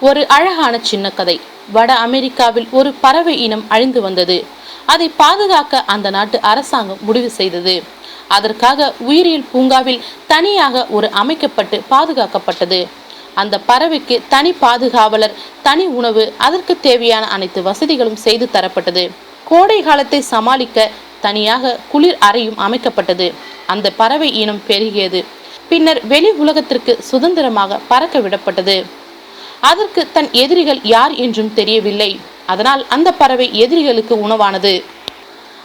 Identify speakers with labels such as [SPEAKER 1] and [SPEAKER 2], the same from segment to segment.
[SPEAKER 1] ஒரு அழகான சின்ன கதை. வட அமெரிக்காவில் ஒரு பறவை இனம் அழிந்து வந்தது. அதை பாதுகாக்க அந்த நாட்டு அரசாங்கம் முடிவு செய்தது. அதற்காக உயிரியல் பூங்காவில் தனியாக ஒரு அமைக்கப்பட்டு பாதுகாக்கப்பட்டது. அந்த பறவைக்கு தனி பாதுகாவலர் தனி உணவு அதற்கு தேவையான அனைத்து வசதிகளும் செய்து தரப்பட்டது. கோடை காலத்தை சமாளிக்க தனியாக குளிர் அறையும் அமைக்கப்பட்டது. அந்த பறவை இனம் பெருகியது. பின்னர் வெளி உலகத்திற்கு சுதந்திரமாக பறக்க விடப்பட்டது. அதற்கு தன் எதிரிகள் யார் என்றும் தெரியவில்லை. அதனால் அந்த பறவை எதிரிகளுக்கு உணவானது.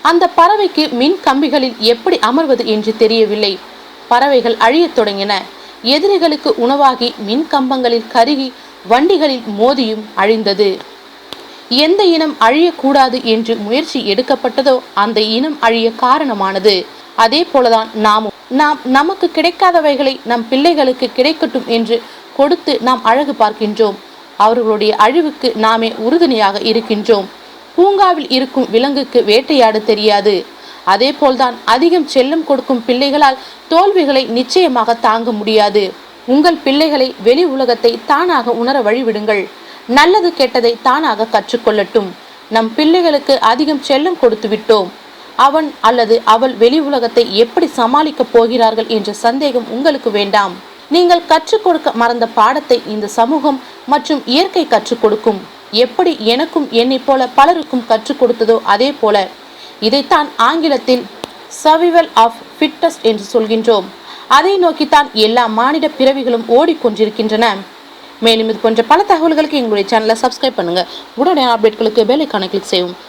[SPEAKER 1] அந்த பறவைக்கு மின் கம்பிகளில் எப்படி அமர்வது என்று தெரியவில்லை. பறவைகள் அழியத் தொடங்கின. எதிரிகளுக்கு உணவாகி மின் கம்பங்களில் கருகி வண்டிகளில் மோதியும் அழிந்தது. எந்த இனம் அழியக்கூடாது என்று முயற்சி எடுக்கப்பட்டதோ அந்த இனம் அழிய காரணமானது. அதே போலதான் நாமும். நாம் நமக்கு கிடைக்காதவைகளை நம் பிள்ளைகளுக்கு கிடைக்கட்டும் என்று கொடுத்து நாம் அழகு பார்க்கின்றோம். அவர்களுடைய அழிவுக்கு நாமே உறுதுணையாக இருக்கின்றோம். பூங்காவில் இருக்கும் விலங்குக்கு வேட்டையாட தெரியாது. அதே போல்தான் அதிகம் செல்லம் கொடுக்கும் பிள்ளைகளால் தோல்விகளை நிச்சயமாக தாங்க முடியாது. உங்கள் பிள்ளைகளை வெளி உலகத்தை தானாக உணர வழிவிடுங்கள். நல்லது கெட்டதை தானாக கற்றுக்கொள்ளட்டும். நம் பிள்ளைகளுக்கு அதிகம் செல்லம் கொடுத்து விட்டோம். அவன் அல்லது அவள் வெளி உலகத்தை எப்படி சமாளிக்கப் போகிறார்கள் என்ற சந்தேகம் உங்களுக்கு வேண்டாம். நீங்கள் கற்றுக் கொடுக்க மறந்த பாடத்தை இந்த சமூகம் மற்றும் இயற்கை கற்றுக் கொடுக்கும். எப்படி எனக்கும் என்னைப் போல பலருக்கும் கற்றுக் கொடுத்ததோ அதே போல. இதைத்தான் ஆங்கிலத்தில் சவிவல் ஆஃப் ஃபிட்னஸ் என்று சொல்கின்றோம். அதை நோக்கித்தான் எல்லா மானிட பிறவிகளும் ஓடிக்கொண்டிருக்கின்றன. மேலும் இது போன்ற பல தகவல்களுக்கு எங்களுடைய சேனலை சப்ஸ்கிரைப் பண்ணுங்க. உடனே அப்டேட்களுக்கு பெல் ஐக்கானை கிளிக் செய்யும்